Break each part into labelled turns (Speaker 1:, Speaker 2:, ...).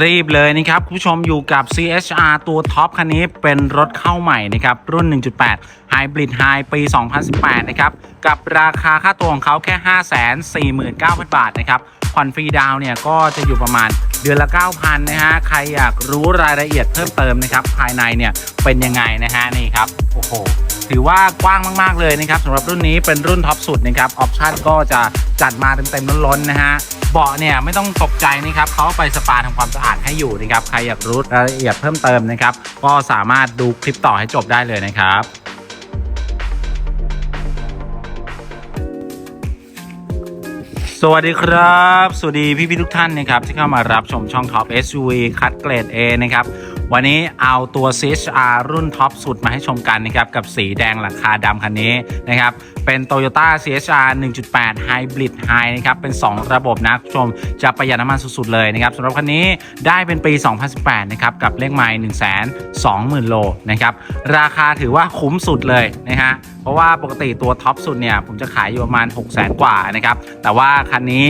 Speaker 1: รีบเลยนะครับ คุณผู้ชมอยู่กับ CHR ตัวท็อปคันนี้เป็นรถเข้าใหม่นะครับ รุ่น 1.8 Hybrid High ปี 2018 นะครับ กับราคาค่าตัวของเขาแค่ 549,000 บาทนะครับ ผ่อนฟรีดาวเนี่ยก็จะอยู่ประมาณเดือนละ 9,000 นะฮะ ใครอยากรู้รายละเอียดเพิ่มเติมนะครับ ภายในเนี่ยเป็นยังไงนะฮะ นี่ครับ โอ้โห ถือว่ากว้างมากๆเลยนะครับสำหรับรุ่นนี้เป็นรุ่นท็อปสุดนะครับออปชั่นก็จะจัดมาเต็มๆล้นๆนะฮะเบาะเนี่ยไม่ต้องตกใจนะครับเขาไปสปาทำความสะอาดให้อยู่นะครับใครอยากรู้รายละเอียดเพิ่มเติมนะครับก็สามารถดูคลิปต่อให้จบได้เลยนะครับสวัสดีครับ สวัสดีพี่พี่ทุกท่านนะครับที่เข้ามารับชมช่องท็อป SUV คัดเกรด A นะครับ วันนี้เอาตัว CHR รุ่นท็อปสุดมาให้ชมกันนะครับ กับสีแดงหลังคาดำคันนี้นะครับ เป็น Toyota CHR 1.8 Hybrid High นะครับ เป็น 2 ระบบนะคุณผู้ชมจะประหยัดน้ำมันสุด ๆ เลยนะครับสำหรับคันนี้ได้เป็นปี 2018 นะครับ กับเลขไมล์1 2 0 0 0 0 โลนะครับ ราคาถือว่าคุ้มสุดเลยนะฮะเพราะว่าปกติตัวท็อปสุดเนี่ยผมจะขายอยู่ประมาณ 6 0 0 0 0 0 กว่านะครับแต่ว่าคันนี้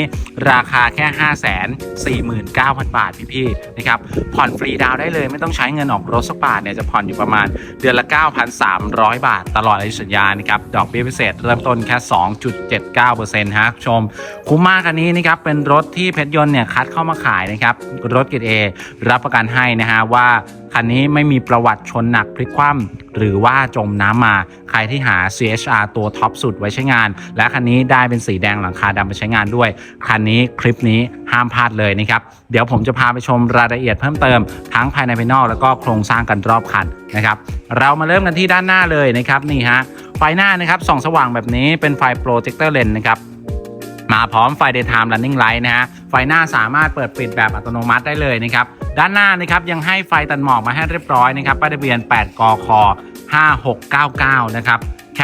Speaker 1: ราคาแค่ 5 4 9 0 0 0 บาทพี่ๆนะครับผ่อนฟรีดาวได้เลยไม่ต้องใช้เงินออกรถสักบาทเนี่ยจะผ่อนอยู่ประมาณเดือนละ 9,300 บาท ตลอดอายุสัญญานะครับดอกเบี้ยพิเศษเริ่มต้นแค่ 2.79%ฮะชม คุ้มมากคันนี้นะครับเป็นรถที่เพชรยนต์เนี่ยคัดเข้ามาขายนะครับรถเกรดเอรับประกันให้นะฮะว่า คันนี้ไม่มีประวัติชนหนักพลิกคว่ำหรือว่าจมน้ำมา ใครที่หา CHR ตัวท็อปสุดไว้ใช้งาน และคันนี้ได้เป็นสีแดงหลังคาดำไปใช้งานด้วย คันนี้คลิปนี้ห้ามพลาดเลยนะครับ เดี๋ยวผมจะพาไปชมรายละเอียดเพิ่มเติมทั้งภายในภายนอกแล้วก็โครงสร้างกันรอบคันนะครับ เรามาเริ่มกันที่ด้านหน้าเลยนะครับนี่ฮะไฟหน้านะครับส่องสว่างแบบนี้เป็นไฟโปรเจคเตอร์เลนนะครับ มาพร้อมไฟ daytime running light นะฮะ ไฟหน้าสามารถเปิดปิดแบบอัตโนมัติได้เลยนะครับ ด้านหน้านะครับยังให้ไฟตัดหมอกมาให้เรียบร้อยนะครับป้ายทะเบียน 8 กค 5699 นะครับ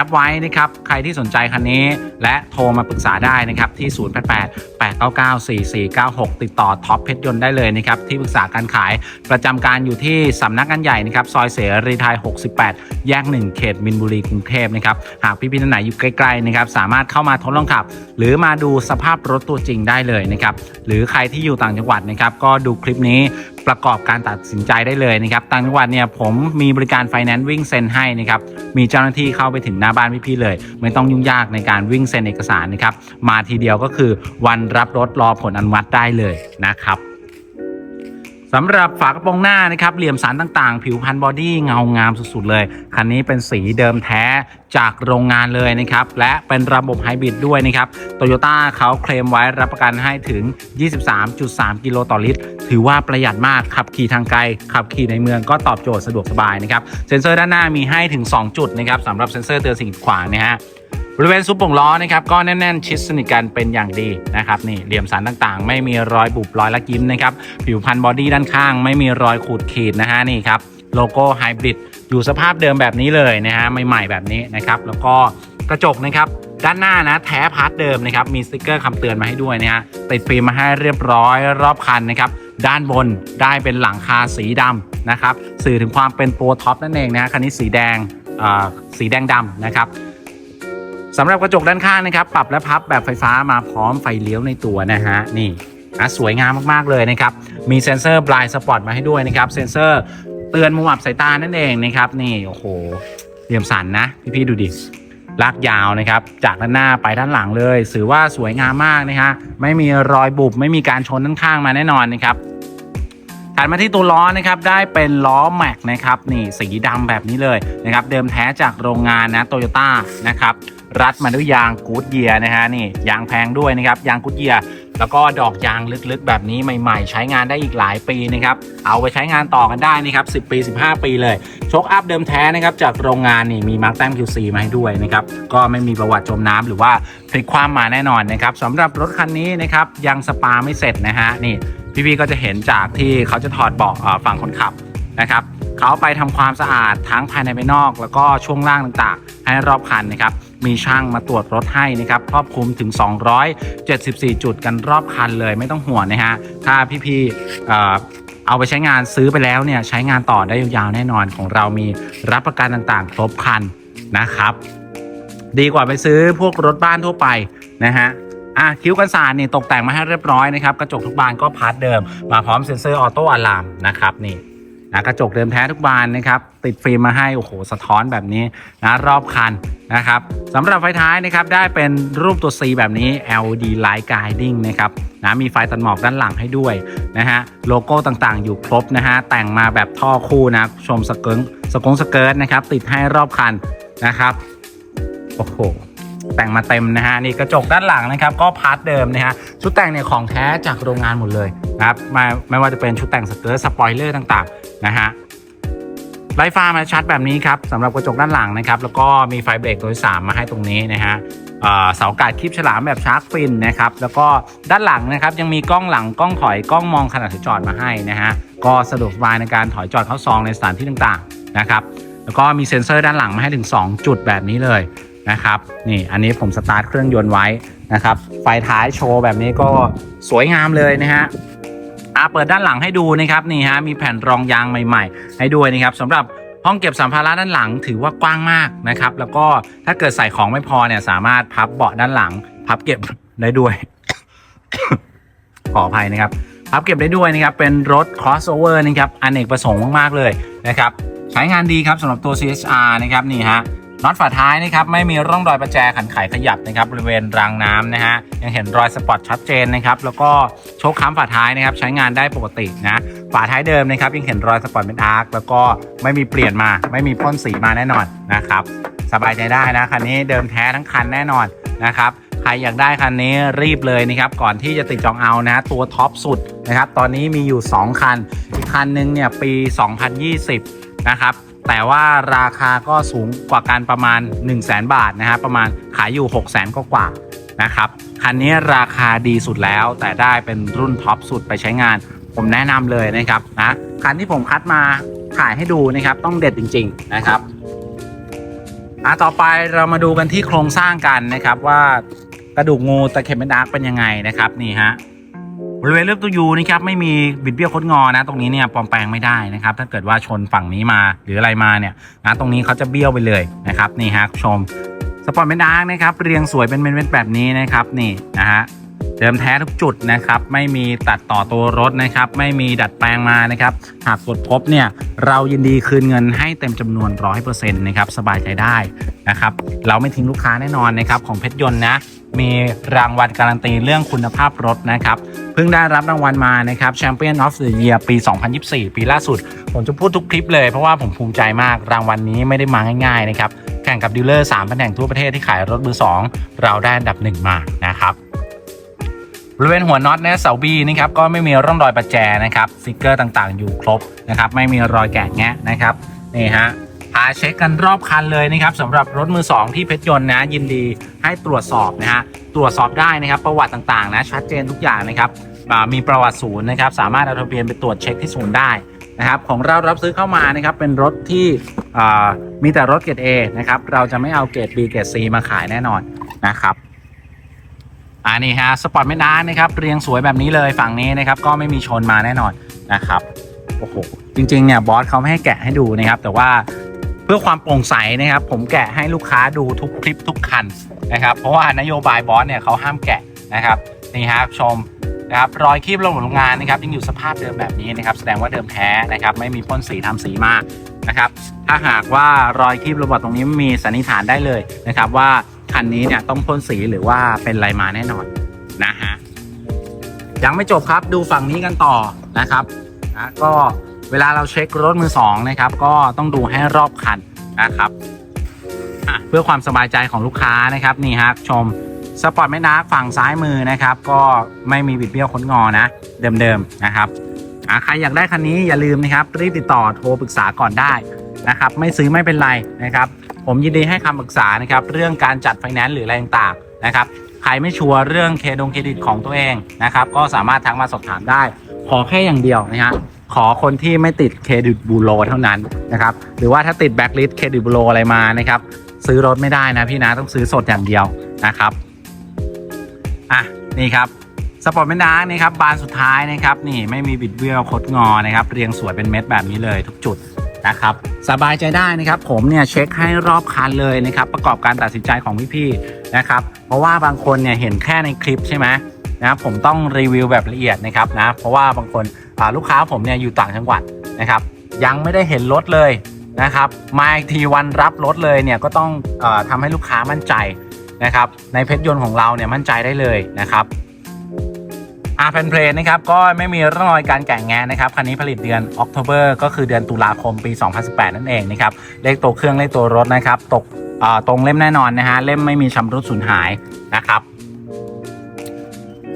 Speaker 1: ปไว้นะครับ ใครที่สนใจคันนี้ และโทรมาปรึกษาได้นะครับที่ 088 899 4496 ติดต่อท็อปเพชรยนต์ได้เลยนะครับ ที่ปรึกษาการขายประจำการอยู่ที่สำนักงานใหญ่นะครับ ซอยเสรีไทย 68 แยก 1 เขตมินบุรีกรุงเทพนะครับ หากพี่ๆท่านไหนอยู่ใกล้ๆนะครับสามารถเข้ามาทดลองขับ หรือมาดูสภาพรถตัวจริงได้เลยนะครับหรือใครที่อยู่ต่างจังหวัดนะครับก็ดูคลิปนี้ ประกอบการตัดสินใจได้เลยนะครับต่างจังหวัดเนี่ยผมมีบริการไฟแนนซ์วิ่งเซ็นให้นะครับมีเจ้าหน้าที่เข้าไปถึงหน้าบ้านพี่ๆเลย ไม่ต้องยุ่งยากในการวิ่งเซ็นเอกสารนะครับมาทีเดียวก็คือวันรับรถรอผลอนุมัติได้เลยนะครับ สำหรับฝากระโปรงหน้านะครับเหลี่ยมสันต่างๆ ผิวพันบอดี้เงางามสุดๆเลย คันนี้เป็นสีเดิมแท้จากโรงงานเลยนะครับ และเป็นระบบไฮบริดด้วยนะครับโตโยต้าเขาเคลมไว้รับประกันให้ถึง 23.3 กิโลต่อลิตร ถือว่าประหยัดมาก ขับขี่ทางไกล ขับขี่ในเมืองก็ตอบโจทย์สะดวกสบายนะครับ เซ็นเซอร์ด้านหน้ามีให้ถึง 2 จุดนะครับสำหรับเซ็นเซอร์เตือนสิ่งขวางนะฮะ บริเวณซุปโป่งล้อนะครับก็แน่นๆ ชิดสนิทกันเป็นอย่างดีนะครับนี่เหลี่ยมสันต่างๆ ไม่มีรอยบุบรอยละยิ้มนะครับผิวพันบอดี้ด้านข้าง ไม่มีรอยขูดขีดนะฮะนี่ครับโลโก้ไฮบริดอยู่สภาพเดิมแบบนี้เลยนะฮะใหม่ๆแบบนี้นะครับแล้วก็กระจกนะครับด้านหน้านะแท้พาร์ทเดิมนะครับมีสติกเกอร์คำเตือนมาให้ด้วยนะฮะติดฟิล์มมาให้เรียบร้อยรอบคันนะครับด้านบนได้เป็นหลังคาสีดำนะครับสื่อถึงความเป็นตัวท็อปนั่นเองนะฮะคันนี้สีแดงอ่าสีแดงดำนะครับ สำหรับกระจกด้านข้างนะครับ ปรับและพับแบบไฟฟ้ามาพร้อมไฟเลี้ยวในตัวนะฮะนี่นะสวยงามมากๆเลยนะครับ มีเซ็นเซอร์บลายสปอตมาให้ด้วยนะครับ เซ็นเซอร์เตือนมุมอับสายตานั่นเองนะครับ นี่โอ้โหเหลี่ยมสันนะ พี่ๆดูดิลากยาวนะครับ จากด้านหน้าไปด้านหลังเลยถือว่าสวยงามมากนะฮะไม่มีรอยบุบไม่มีการชนด้านข้างมาแน่นอนนะครับถัดมาที่ตัวล้อนะครับได้เป็นล้อแม็กนะครับนี่สีดำแบบนี้เลยนะครับ เดิมแท้จากโรงงานนะโตโยต้านะครับ รัดมาด้วยยางกูดเยียนะฮะนี่ยางแพงด้วยนะครับยางกูดเยียแล้วก็ดอกยางลึกๆ แบบนี้ใหม่ๆ ใช้งานได้อีกหลายปีนะครับเอาไปใช้งานต่อกันได้นะครับ 10 ปี 15 ปีเลยโชคอัพเดิมแท้นะครับจากโรงงานนี่มีมาร์กแต้ม QC มาให้ด้วยนะครับก็ไม่มีประวัติจมน้ำหรือว่าพลิกคว่ำมาแน่นอนนะครับสำหรับรถคันนี้นะครับยังสปาไม่เสร็จนะฮะนี่พี่ๆก็จะเห็นจากที่เขาจะถอดเบาะฝั่งคนขับนะครับเขาไปทำความสะอาดทั้งภายในภายนอก แล้วก็ช่วงล่างต่างๆ ให้รอบคันนะครับ มีช่างมาตรวจรถให้นะครับครอบคลุมถึง 274 จุดกันรอบคันเลยไม่ต้องห่วงนะฮะถ้าพี่ๆเอาไปใช้งานซื้อไปแล้วเนี่ยใช้งานต่อได้ยาวๆแน่นอนของเรามีรับประกันต่างๆ ครบคันนะครับ ดีกว่าไปซื้อพวกรถบ้านทั่วไปนะฮะอะคิ้วกันสาดนี่ตกแต่งมาให้เรียบร้อยนะครับ กระจกทุกบานก็พาร์ทเดิม มาพร้อมเซ็นเซอร์ออโต้อะลามนะครับนี่ นะกระจกเดิมแท้ทุกบานนะครับติดฟิล์มมาให้ โอ้โห สะท้อนแบบนี้นะรอบคันนะครับสำหรับไฟท้ายนะครับได้เป็นรูปตัว C แบบนี้ LED Light Guiding นะครับนะมีไฟตัดหมอกด้านหลังให้ด้วยนะฮะโลโก้ต่างๆ อยู่ครบนะฮะแต่งมาแบบท่อคู่นะชมสเกิงสกงสเกิร์ตนะครับติดให้รอบคันนะครับโอ้โห แต่งมาเต็มนะฮะนี่กระจกด้านหลังนะครับก็พาร์ทเดิมนะฮะชุดแต่งเนี่ยของแท้จากโรงงานหมดเลยนะครับไม่ไม่ว่าจะเป็นชุดแต่งสเกิร์ตสปอยเลอร์ต่างๆนะฮะไลท์ฟ้ามาชัดแบบนี้ครับสำหรับกระจกด้านหลังนะครับแล้วก็มีไฟเบรกตัวที่สามมาให้ตรงนี้นะฮะเอ่อเสากาดคลิปฉลามแบบชาร์กฟินนะครับแล้วก็ด้านหลังนะครับยังมีกล้องหลังกล้องถอยกล้องมองขนาดถอยจอดมาให้นะฮะก็สะดวกสบายในการถอยจอดเข้าซองในสถานที่ต่างๆนะครับแล้วก็มีเซ็นเซอร์ด้านหลังมาให้ถึง 2 จุดแบบนี้เลย นะครับนี่อันนี้ผมสตาร์ทเครื่องยนต์ไว้นะครับไฟท้ายโชว์แบบนี้ก็สวยงามเลยนะฮะอะเปิดด้านหลังให้ดูนะครับนี่ฮะมีแผ่นรองยางใหม่ ๆ ให้ด้วยนะครับสำหรับห้องเก็บสัมภาระด้านหลังถือว่ากว้างมากนะครับแล้วก็ถ้าเกิดใส่ของไม่พอเนี่ยสามารถพับเบาะด้านหลัง พับเก็บได้ด้วย ขออภัยนะครับ พับเก็บได้ด้วยนะครับเป็นรถ crossover นะครับอเนกประสงค์มากๆเลยนะครับใช้งานดีครับสำหรับตัว CHR นะครับนี่ฮะ น็อตฝาท้ายนะครับไม่มีร่องรอยประแจขันไขขยับนะครับบริเวณรางน้ำนะฮะยังเห็นรอยสปอตชัดเจนนะครับแล้วก็โชคค้ำฝาท้ายนะครับใช้งานได้ปกตินะฝาท้ายเดิมนะครับยังเห็นรอยสปอตเป็นอาร์คแล้วก็ไม่มีเปลี่ยนมา ไม่มีพ่นสีมาแน่นอนนะครับสบายใจได้นะคันนี้เดิมแท้ทั้งคันแน่นอนนะครับใครอยากได้คันนี้รีบเลยนะครับก่อนที่จะติดจองเอานะฮะตัวท็อปสุดนะครับตอนนี้มีอยู่ 2 คันอีกคันหนึงเนี่ยปี 2020 นะครับ แต่ว่าราคาก็สูงกว่ากันประมาณ 1 0 0 0 0แบาทนะฮะประมาณขายอยู่ 6 0 0 0 0 0กว่านะครับคันนี้ราคาดีสุดแล้วแต่ได้เป็นรุ่นท็อปสุดไปใช้งาน ผมแนะนำเลยนะครับนะคันที่ผมคัดมาถ่ายให้ดูนะครับต้องเด็ดจริง ๆนะครับอะต่อไปเรามาดูกันที่โครงสร้างกันนะครับว่ากระดูกงูตะเข็บเม็ดดาร์กเป็นยังไงนะครับนี่ฮะ บริเวณเลือกตัวยูนะครับไม่มีบิดเบี้ยวคดงอนะ ตรงนี้เนี่ยปลอมแปลงไม่ได้นะครับ ถ้าเกิดว่าชนฝั่งนี้มาหรืออะไรมาเนี่ยนะตรงนี้เขาจะเบี้ยวไปเลยนะครับนี่ฮะคุณชมสปอร์ตเม็ดดาร์กนะครับเรียงสวยเป็นเม็ดแบบนี้นะครับนี่นะฮะเดิมแท้ทุกจุดนะครับไม่มีตัดต่อตัวรถนะครับ ไม่มีดัดแปลงมานะครับ หากตรวจพบเนี่ยเรายินดีคืนเงินให้เต็มจำนวน 100%นะครับสบายใจได้นะครับเราไม่ทิ้งลูกค้าแน่นอนนะครับของเพชรยนต์นะ มีรางวัลการันตีเรื่องคุณภาพรถนะครับ เพิ่งได้รับรางวัลมานะครับ Champion of the Year ปี 2024 ปีล่าสุด ผมจะพูดทุกคลิปเลยเพราะว่าผมภูมิใจมากรางวัลนี้ไม่ได้มาง่ายๆนะครับ แข่งกับดีลเลอร์3แผนกทั่วประเทศที่ขายรถมือ 2 เราได้อันดับหนึ่งมานะครับบริเวณหัวน็อตเนี่ยเสาบีนะครับก็ไม่มีร่องรอยประแจนะครับสติกเกอร์ต่างๆ อยู่ครบนะครับ ไม่มีรอยแกะแงะนะครับนี่ฮะ พาเช็คกันรอบคันเลยนะครับสำหรับรถมือ 2 ที่เพชรยนต์นะยินดีให้ตรวจสอบนะฮะตรวจสอบได้นะครับประวัติต่างๆนะชัดเจนทุกอย่างนะครับมีประวัติศูนย์นะครับสามารถเอาทะเบียนไปตรวจเช็คที่ศูนย์ได้นะครับของเรารับซื้อเข้ามานะครับเป็นรถที่มีแต่รถเกรด A นะครับเราจะไม่เอาเกรด B เกรด C มาขายแน่นอนนะครับอันนี้ฮะสปอร์ตไม่นานนะครับเรียงสวยแบบนี้เลยฝั่งนี้นะครับก็ไม่มีชนมาแน่นอนนะครับโอ้โหจริงๆเนี่ยบอสเขาไม่ให้แกะให้ดูนะครับแต่ว่า พื่อความโปร่งใสนะครับ ผมแกะให้ลูกค้าดูทุกคลิปทุกคันนะครับ เพราะว่านโยบายบอสเนี่ยเขาห้ามแกะนะครับนี่ฮะชมนะครับรอยคีบลงโรงงานนะครับยังอยู่สภาพเดิมแบบนี้นะครับ แสดงว่าเดิมแท้นะครับ ไม่มีพ่นสีทำสีมากนะครับ ถ้าหากว่ารอยคีบโรบอทตรงนี้มีสันนิษฐานได้เลยนะครับ ว่าคันนี้เนี่ยต้องพ่นสีหรือว่าเป็นอะไรมาแน่นอนนะฮะยังไม่จบครับดูฝั่งนี้กันต่อนะครับนะก็ เวลาเราเช็ครถมือสองนะครับก็ต้องดูให้รอบคันนะครับเพื่อความสบายใจของลูกค้านะครับนี่ฮะชมสปอร์ตไม่นักฝั่งซ้ายมือนะครับ ก็ไม่มีบิดเบี้ยวค้นงอนะ เดิมๆนะครับใครอยากได้คันนี้อย่าลืมนะครับ รีบติดต่อโทรปรึกษาก่อนได้นะครับ ไม่ซื้อไม่เป็นไรนะครับ ผมยินดีให้คำปรึกษานะครับเรื่องการจัดไฟแนนซ์หรืออะไรต่างๆนะครับใครไม่ชัวร์เรื่องเครดงเครดิตของตัวเองนะครับ ก็สามารถทักมาสอบถามได้ ขอแค่อย่างเดียวนะฮะ ขอคนที่ไม่ติดเครดิตบูโรเท่านั้นนะครับหรือว่าถ้าติดแบ็คลิสเครดิตบูโรอะไรมานะครับซื้อรถไม่ได้นะพี่นะต้องซื้อสดอย่างเดียวนะครับอะนี่ครับสปอร์ตเมนดาร์กนะครับบานสุดท้ายนะครับนี่ไม่มีบิดเบี้ยวคดงอนะครับเรียงสวยเป็นเม็ดแบบนี้เลยทุกจุดนะครับสบายใจได้นะครับ ผมเนี่ยเช็คให้รอบคันเลยนะครับ ประกอบการตัดสินใจของพี่ๆนะครับ เพราะว่าบางคนเนี่ยเห็นแค่ในคลิปใช่ไหมนะครับผมต้องรีวิวแบบละเอียดนะครับนะเพราะว่าบางคน ลูกค้าผมเนี่ยอยู่ต่างจังหวัดนะครับยังไม่ได้เห็นรถเลยนะครับมาอีกทีวันรับรถเลยเนี่ยก็ต้องออทำให้ลูกค้ามั่นใจนะครับในเพชรยนต์ของเราเนี่ยมั่นใจได้เลยนะครับอาร์เพนเพลนนะครับก็ไม่มีร่องรอยการแก่งแงะนะครับคันนี้ผลิตเดือนออก o b เบอร์ก็คือเดือนตุลาคมปี 2018 นั่นเองนะครับเลขตัวเครื่องเลขตัวรถนะครับตกตรงเล่มแน่นอนนะฮะเล่มไม่มีชำรุดสูญหายนะครับ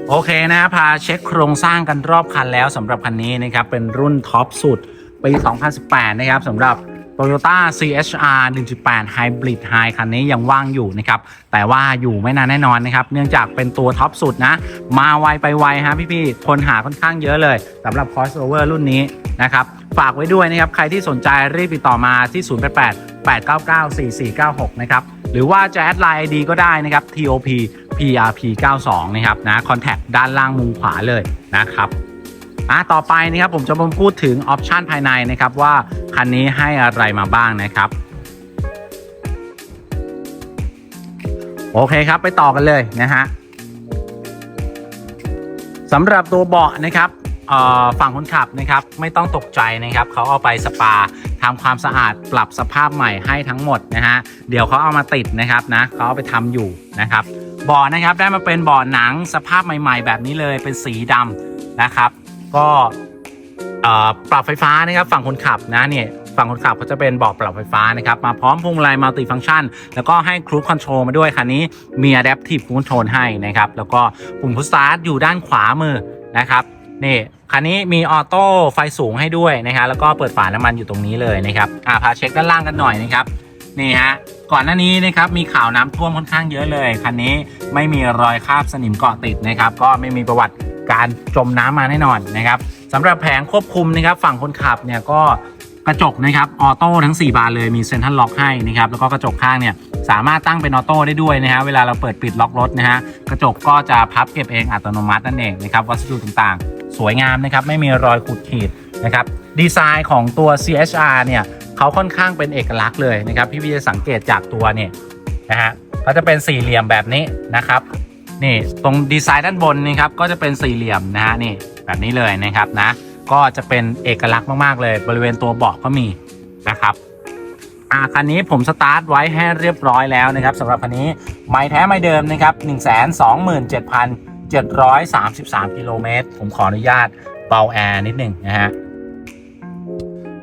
Speaker 1: โอเคนะพาเช็คโครงสร้างกันรอบคันแล้วสำหรับคันนี้นะครับเป็นรุ่นท็อปสุดปี 2018 นะครับสำหรับ Toyota CHR 1.8 Hybrid High คันนี้ยังว่างอยู่นะครับ แต่ว่าอยู่ไม่นานแน่นอนนะครับ เนื่องจากเป็นตัวท็อปสุดนะ มาไวไปไวฮะพี่ๆ คนหาค่อนข้างเยอะเลยสำหรับ crossover รุ่นนี้นะครับ ฝากไว้ด้วยนะครับ ใครที่สนใจรีบติดต่อมาที่ 088 899 4496 นะครับ หรือว่าจะแอดไลน์ ID ก็ได้นะครับ TOP PRP 92นะครับนะคอนแทคด้านล่างมุมขวาเลยนะครับอะต่อไปนะครับผมจะมาพูดถึงออปชันภายในนะครับว่าคันนี้ให้อะไรมาบ้างนะครับโอเคครับไปต่อกันเลยนะฮะสำหรับตัวเบาะนะครับเอ่อฝั่งคนขับนะครับไม่ต้องตกใจนะครับเขาเอาไปสปาทำความสะอาดปรับสภาพใหม่ให้ทั้งหมดนะฮะเดี๋ยวเขาเอามาติดนะครับนะเขาเอาไปทำอยู่นะครับ บาะนะครับได้มาเป็นเบาะหนังสภาพใหม่ ๆ แบบนี้เลยเป็นสีดำนะครับ ก็ปรับไฟฟ้านะครับฝั่งคนขับนะเนี่ยฝั่งคนขับเขาจะเป็นเบาะปรับไฟฟ้านะครับ มาพร้อมพวงมาลัยมัลติฟัง c t ชัน แล้วก็ให้ครู i คอนโทรลมาด้วยคันนี้มี Adaptive Cruise Control ให้นะครับ แล้วก็ปุ่มพุชสตาร์ทอยู่ด้านขวามือนะครับนี่คันนี้มีออโต้ไฟสูงให้ด้วยนะครับแล้วก็เปิดฝาน้ำมันอยู่ตรงนี้เลยนะครับอ่าพาเช็คด้านล่างกันหน่อยนะครับนี่ฮะ ก่อนหน้านี้นะครับมีข่าวน้ำท่วมค่อนข้างเยอะเลยคันนี้ไม่มีรอยคราบสนิมเกาะติดนะครับ ก็ไม่มีประวัติการจมน้ำมาแน่นอนนะครับสำหรับแผงควบคุมนะครับ ฝั่งคนขับเนี่ยก็กระจกนะครับออโต้ทั้ง 4 บานเลยมีเซ็นทรัลล็อกให้นะครับแล้วก็กระจกข้างเนี่ยสามารถตั้งเป็นออโต้ได้ด้วยนะฮะเวลาเราเปิดปิดล็อกรถนะฮะกระจกก็จะพับเก็บเองอัตโนมัตินั่นเองนะครับวัสดุต่างๆ สวยงามนะครับไม่มีรอยขูดขีดนะครับดีไซน์ของตัว CHR เนี่ย เขาค่อนข้างเป็นเอกลักษณ์เลยนะครับ พี่พี่จะสังเกตจากตัวเนี่ยนะฮะเขาจะเป็นสี่เหลี่ยมแบบนี้นะครับนี่ตรงดีไซน์ด้านบนนี่ครับก็จะเป็นสี่เหลี่ยมนะฮะนี่แบบนี้เลยนะครับนะ ก็จะเป็นเอกลักษณ์มากๆเลย บริเวณตัวเบาะก็มีนะครับอ่าคันนี้ผมสตาร์ทไว้ให้เรียบร้อยแล้วนะครับสำหรับคันนี้ไม่แท้ไม่เดิมนะครับ 1 2 7 733 กิโลเมตรผมขออนุญาตเบาแอร์นิดหนึ่งนะฮะ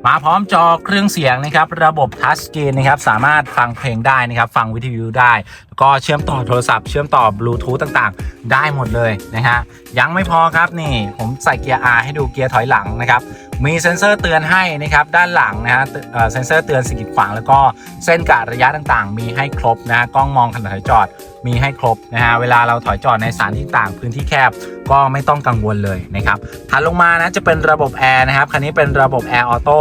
Speaker 1: มาพร้อมจอเครื่องเสียงนะครับ ระบบทัชสกรีนนะครับ สามารถฟังเพลงได้นะครับ ฟังวิทยุได้ก็เชื่อมต่อโทรศัพท์เชื่อมต่อบลูทูธต่างๆ ได้หมดเลยนะฮะยังไม่พอครับนี่ผมใส่เกียร์ R ให้ดูเกียร์ถอยหลังนะครับ มีเซ็นเซอร์เตือนให้นะครับด้านหลังนะฮะเซ็นเซอร์เตือนสิ่งกีดขวาง แล้วก็เส้นกะระยะต่างๆ มีให้ครบนะฮะกล้องมองขณะถอยจอดมีให้ครบนะฮะเวลาเราถอยจอดในสถานที่ต่างพื้นที่แคบก็ไม่ต้องกังวลเลยนะครับถัดลงมานะจะเป็นระบบแอร์นะครับคันนี้เป็นระบบแอร์ออโต้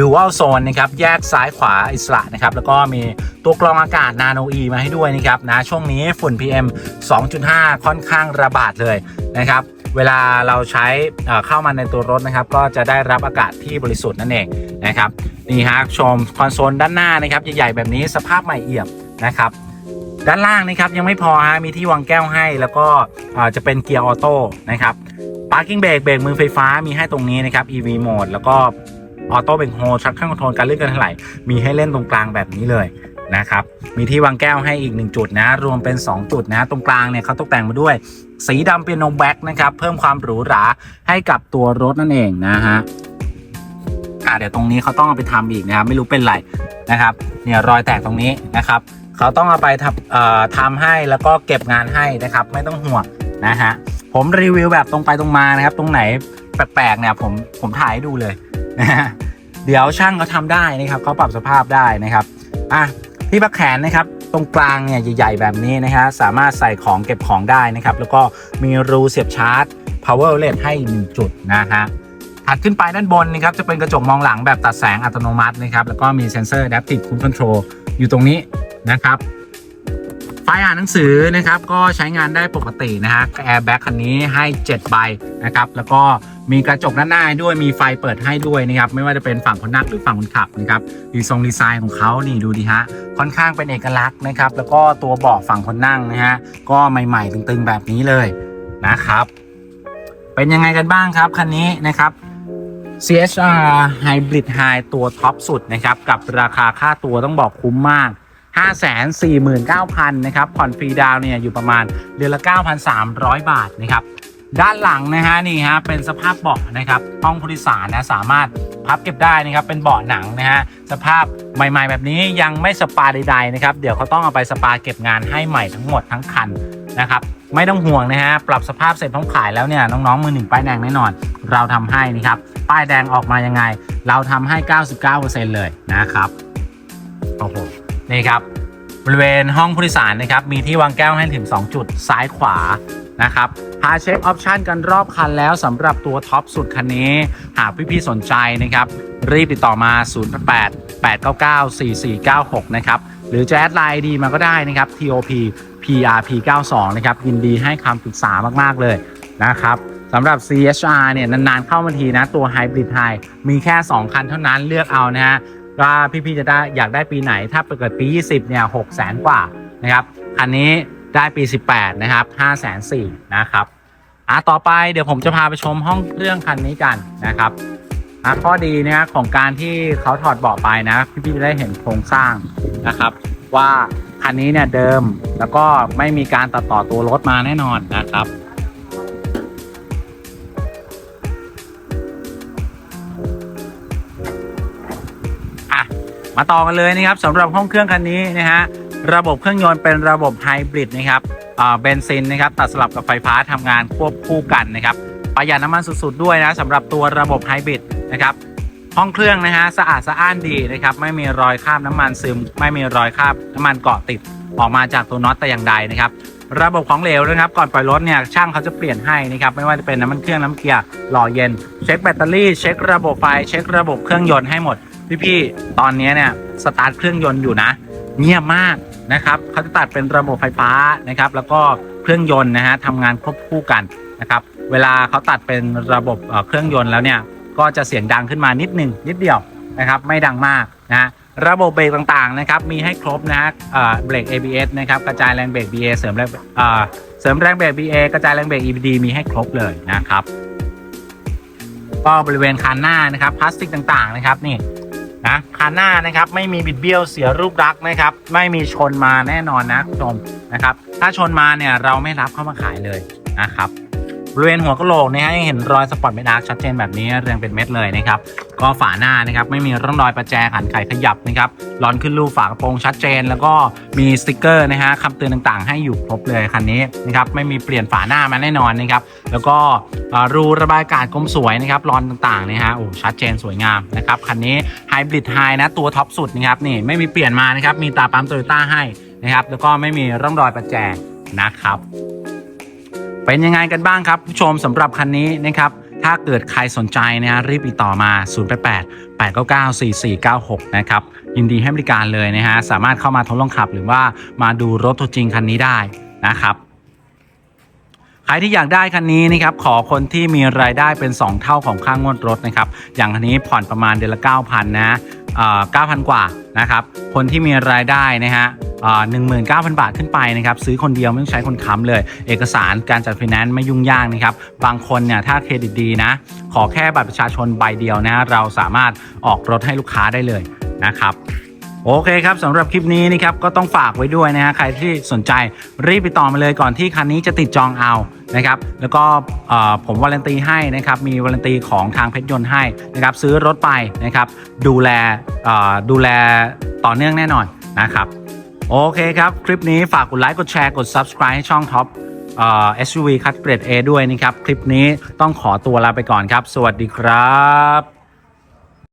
Speaker 1: ดูว่าโซนนะครับแยกซ้ายขวาอิสระนะครับแล้วก็มีตัวกรองอากาศนาโนอีมาให้ด้วยนะครับนะช่วงนี้ฝุ่น PM 2.5 ค่อนข้างระบาดเลยนะครับเวลาเราใช้เข้ามาในตัวรถนะครับ ก็จะได้รับอากาศที่บริสุทธิ์นั่นเองนะครับนี่ฮะชมคอนโซลด้านหน้านะครับใหญ่ๆแบบนี้สภาพใหม่เอี่ยมนะครับด้านล่างนะครับยังไม่พอฮะมีที่วางแก้วให้ แล้วก็จะเป็นเกียร์ออโต้นะครับ Parking Brake เบรกมือไฟฟ้ามีให้ตรงนี้นะครับ EV Mode แล้วก็ออโต้เบรกโฮชักข้างคอนโทรลการเลื่อนการถลายมีให้เล่นตรงกลางแบบนี้เลย นะครับ มีที่วางแก้วให้อีก 1 จุดนะ รวมเป็น 2 จุดนะ ตรงกลางเนี่ยเขาตกแต่งมาด้วย สีดำเปียโนแบ็กนะครับ เพิ่มความหรูหราให้กับตัวรถนั่นเองนะฮะอ่าเดี๋ยวตรงนี้เขาต้องเอาไปทำอีกนะครับ ไม่รู้เป็นไรนะครับ เนี่ยรอยแตกตรงนี้นะครับเขาต้องเอาไปทำเอ่อทำให้แล้วก็เก็บงานให้นะครับ ไม่ต้องห่วงนะฮะ ผมรีวิวแบบตรงไปตรงมานะครับ ตรงไหนแปลกๆเนี่ยผมผมถ่ายให้ดูเลยนะฮะเดี๋ยวช่างเขาทำได้นะครับเขาปรับสภาพได้นะครับอะ ที่พักแขนนะครับตรงกลางเนี่ยใหญ่ๆแบบนี้นะฮะสามารถใส่ของเก็บของได้นะครับ แล้วก็มีรูเสียบชาร์จ power outlet ให้อีจุดนะฮะถัดขึ้นไปด้านบนนะครับจะเป็นกระจกมองหลังแบบตัดแสงอัตโนมัตินะครับแล้วก็มีเซ็นเซอร์ adaptive cruise control อยู่ตรงนี้นะครับ ไฟไฟอ่านหนังสือนะครับก็ใช้งานได้ปกตินะฮะแอร์แบ็กคันนี้ให้ 7 ใบนะครับแล้วก็มีกระจกด้านหน้าด้วยมีไฟเปิดให้ด้วยนะครับไม่ว่าจะเป็นฝั่งคนนั่งหรือฝั่งคนขับนะครับดีทรงดีไซน์ของเขานี่ดูดิฮะค่อนข้างเป็นเอกลักษณ์นะครับแล้วก็ตัวเบาะฝั่งคนนั่งนะฮะก็ใหม่ๆตึงๆแบบนี้เลยนะครับ เป็นยังไงกันบ้างครับคันนี้นะครับ CHR Hybrid High ตัวท็อปสุดนะครับกับราคาค่าตัวต้องบอกคุ้มมาก 549,000นะครับผ่อนฟรีดาวน์เนี่ยอยู่ประมาณเดือนละ 9,300 บาทนะครับด้านหลังนะฮะนี่ฮะเป็นสภาพเบาะนะครับห้องผู้โดยสารนะสามารถพับเก็บได้นะครับเป็นเบาะหนังนะฮะสภาพใหม่ๆ แบบนี้ยังไม่สปาใดๆนะครับเดี๋ยวเขาต้องเอาไปสปาเก็บงานให้ใหม่ทั้งหมดทั้งคันนะครับไม่ต้องห่วงนะฮะปรับสภาพเสร็จต้องขายแล้วเนี่ยน้องๆมือหนึ่งป้ายแดงแน่นอน เราทำให้นะครับป้ายแดงออกมายังไง เราทำให้ 99%เลยนะครับโอ้โห นี่ครับบริเวณห้องผู้โดยสารนะครับมีที่วางแก้วให้ถึง 2 จุดซ้ายขวานะครับพาเช็คออปชันกันรอบคันแล้วสำหรับตัวท็อปสุดคันนี้ หากพี่ๆสนใจนะครับ รีบติดต่อมา 08 899 4496 นะครับ หรือจะแอดไลน์ดีมาก็ได้นะครับ TOP PRP 92นะครับ ยินดีให้คำปรึกษามากๆเลยนะครับสำหรับ CHR เนี่ย นาน ๆ เข้ามาทีนะ ตัว Hybrid High มีแค่ 2 คันเท่านั้นเลือกเอานะฮะ ว่าพี่ๆจะได้อยากได้ปีไหน ถ้าเกิดปี 20 เนี่ย6แสนกว่านะครับ คันนี้ได้ปี 18 นะครับ5แสน4นะครับอะต่อไปเดี๋ยวผมจะพาไปชมห้องเครื่องคันนี้กันนะครับอะข้อดีนะของการที่เขาถอดเบาะไปนะ พี่ๆจะได้เห็นโครงสร้างนะครับ ว่าคันนี้เนี่ยเดิมแล้วก็ไม่มีการตัดต่อตัวรถมาแน่นอนนะครับ มาต่อกันเลยนะครับสำหรับห้องเครื่องคันนี้นะฮะระบบเครื่องยนต์เป็นระบบไฮบริดนะครับอ่าเบนซินนะครับตัดสลับกับไฟฟ้าทำงานควบคู่กันนะครับประหยัดน้ำมันสุดๆด้วยนะสำหรับตัวระบบไฮบริดนะครับห้องเครื่องนะฮะสะอาดสะอ้านดีนะครับไม่มีรอยคราบน้ำมันซึม ไม่มีรอยคราบน้ำมันเกาะติดออกมาจากตัวน็อตแต่อย่างใดนะครับระบบของเหลวนะครับก่อนปล่อยรถเนี่ยช่างเขาจะเปลี่ยนให้นะครับไม่ว่าจะเป็นน้ำมันเครื่องน้ำเกียร์หล่อเย็น เช็คแบตเตอรี่เช็คระบบไฟเช็คระบบเครื่องยนต์ให้หมด พี่ๆตอนนี้เนี่ยสตาร์ทเครื่องยนต์อยู่นะ เงียบมากนะครับเขาจะตัดเป็นระบบไฟฟ้านะครับ แล้วก็เครื่องยนต์นะฮะทำงานควบคู่กันนะครับ เวลาเขาตัดเป็นระบบเครื่องยนต์แล้วเนี่ยก็จะเสียงดังขึ้นมานิดหนึ่งนิดเดียวนะครับไม่ดังมากนะระบบเบรกต่างๆนะครับมีให้ครบนะฮะเบรก ABS นะครับกระจายแรงเบรก BA เสริมแรงเอ่อเสริมแรงเบรก BA กระจายแรงเบรก EBD มีให้ครบเลยนะครับก็บริเวณคานหน้านะครับพลาสติกต่างๆนะครับนี่ นะคานหน้านะครับไม่มีบิดเบี้ยวเสียรูปลักษณ์นะครับ ไม่มีชนมาแน่นอนนะคุณผู้ชมนะครับ ถ้าชนมาเนี่ยเราไม่รับเข้ามาขายเลยนะครับ บริเวณหัวกะโหลกนะฮะยังเห็นรอยสปอตเม็ดอาร์คชัดเจนแบบนี้เรียงเป็นเม็ดเลยนะครับก็ฝาหน้านะครับไม่มีร่องรอยประแจขันไขขยับนะครับลอนขึ้นรูฝากระโปรงชัดเจน แล้วก็มีสติกเกอร์นะฮะคำเตือนต่างๆ ให้อยู่ครบเลยคันนี้นะครับไม่มีเปลี่ยนฝาหน้ามาแน่นอนนะครับแล้วก็รูระบายอากาศกลมสวยนะครับรอนต่างๆนะฮะโอ้ชัดเจนสวยงามนะครับคันนี้ไฮบริดไฮนะตัวท็อปสุดนะครับนี่ไม่มีเปลี่ยนมานะครับมีตาปั๊มโตโยต้าให้นะครับแล้วก็ไม่มีร่องรอยประแจนะครับ เป็นยังไงกันบ้างครับผู้ชมสำหรับคันนี้นะครับถ้าเกิดใครสนใจนะฮะรีบติดต่อมา 088 899 4496 นะครับ ยินดีให้บริการเลยนะฮะ สามารถเข้ามาทดลองขับหรือว่ามาดูรถตัวจริงคันนี้ได้นะครับ ใครที่อยากได้คันนี้นะครับ ขอคนที่มีรายได้เป็น 2 เท่าของค่างวดรถนะครับ อย่างคันนี้ผ่อนประมาณเดือนละ 9,000 นะเอ่อ9,000 กว่า นะครับคนที่มีรายได้นะฮะหนึ่งหมื่นเก้าพันบาทขึ้นไปนะครับซื้อคนเดียวไม่ต้องใช้คนค้ำเลย เอกสารการจัดไฟแนนซ์ไม่ยุ่งยากนะครับบางคนเนี่ยถ้าเครดิตดีนะขอแค่บัตรประชาชนใบเดียวนะเราสามารถออกรถให้ลูกค้าได้เลยนะครับ โอเคครับสำหรับคลิปนี้นะครับก็ต้องฝากไว้ด้วยนะฮะใครที่สนใจรีบไปต่อมาเลยก่อนที่คันนี้จะติดจองเอานะครับแล้วก็ผมวาเลนตีให้นะครับมีวาเลนตีของทางเพชรยนต์ให้นะครับซื้อรถไปนะครับดูแลดูแลต่อเนื่องแน่นอนนะครับโอเคครับ คลิปนี้ฝากกดไลค์กดแชร์กด subscribe ให้ช่องท็อปเอ่อ SUV คัดเกรด A ด้วยนะครับ คลิปนี้ต้องขอตัวลาไปก่อนครับ สวัสดีครับ